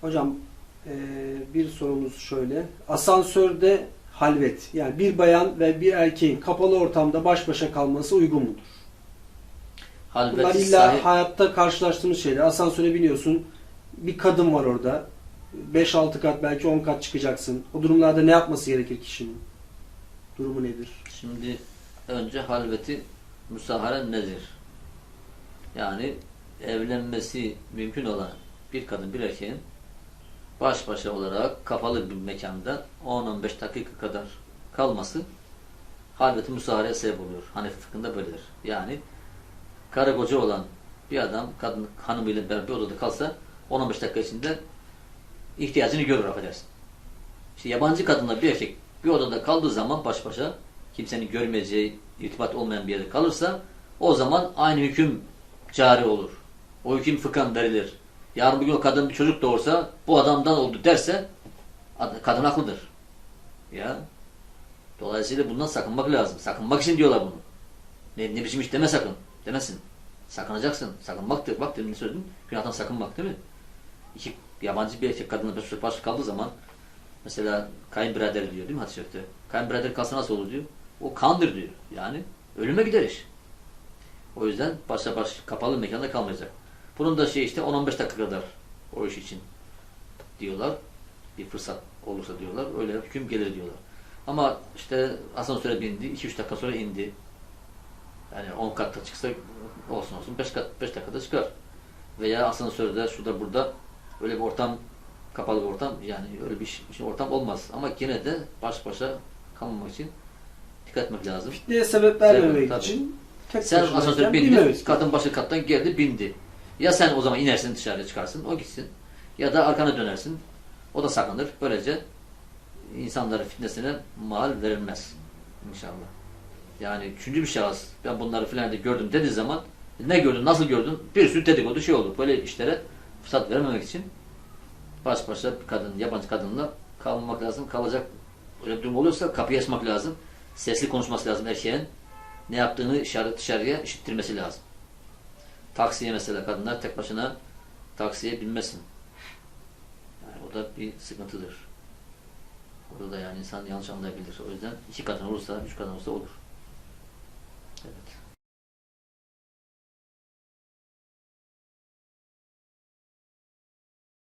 Hocam e, bir sorumuz şöyle. Asansörde halvet yani bir bayan ve bir erkeğin kapalı ortamda baş başa kalması uygun mudur? Bunlar Halveti illa sahip, hayatta karşılaştığımız şeyler. Asansöre biniyorsun. Bir kadın var orada. 5-6 kat belki 10 kat çıkacaksın. O durumlarda ne yapması gerekir kişinin? Durumu nedir? şimdi önce halveti müsahare nedir? Yani evlenmesi mümkün olan bir kadın bir erkeğin baş başa olarak kapalı bir mekanda 10-15 dakika kadar kalması halveti müsahareye sebep oluyor. Hanefi fıkhında böyledir. Yani karı koca olan bir adam kadın hanımıyla beraber bir odada kalsa 10-15 dakika içinde ihtiyacını görür affedersin. İşte yabancı kadınla bir erkek bir odada kaldığı zaman baş başa kimsenin görmeyeceği, irtibat olmayan bir yerde kalırsa o zaman aynı hüküm cari olur. O hüküm fıkhan verilir. Yarın bugün o kadın bir çocuk doğursa bu adamdan oldu derse ad- kadın haklıdır. Ya. Dolayısıyla bundan sakınmak lazım. Sakınmak için diyorlar bunu. Ne, ne biçim iş deme sakın. Demesin. Sakınacaksın. Sakınmaktır. Bak demin ne söyledin? Günahtan sakınmak değil mi? İki yabancı bir erkek kadınla baş başa kaldığı zaman mesela kayınbirader diyor değil mi hadis-i şerifte? Kayınbirader kalsa nasıl olur diyor. O kandır diyor. Yani ölüme gider iş. O yüzden başa baş kapalı mekanda kalmayacak. Bunun da şey işte 10-15 dakika kadar o iş için diyorlar. Bir fırsat olursa diyorlar. Öyle hüküm gelir diyorlar. Ama işte asansöre bindi. 2-3 dakika sonra indi. Yani 10 katta çıksa olsun olsun 5 kat 5 dakikada çıkar. Veya asansörde şurada burada öyle bir ortam kapalı bir ortam yani öyle bir şey, ortam olmaz. Ama yine de baş başa kalmamak için dikkat etmek lazım. Fitneye sebep vermemek tabii. için tek Sen asansöre bindin, kadın başı kattan geldi bindi. Ya sen o zaman inersin dışarıya çıkarsın, o gitsin. Ya da arkana dönersin, o da saklanır. Böylece insanların fitnesine mal verilmez. İnşallah. Yani üçüncü bir şahıs, ben bunları filan da gördüm dediği zaman, ne gördün, nasıl gördün, bir sürü dedikodu şey olur. Böyle işlere fırsat vermemek için baş başa bir kadın, yabancı kadınla kalmamak lazım. Kalacak öyle bir durum oluyorsa kapıyı açmak lazım. Sesli konuşması lazım erkeğin ne yaptığını dışarı, dışarıya işittirmesi lazım. Taksiye mesela kadınlar tek başına taksiye binmesin. Yani o da bir sıkıntıdır. Orada da yani insan yanlış anlayabilir. O yüzden iki kadın olursa, üç kadın olursa olur. Evet.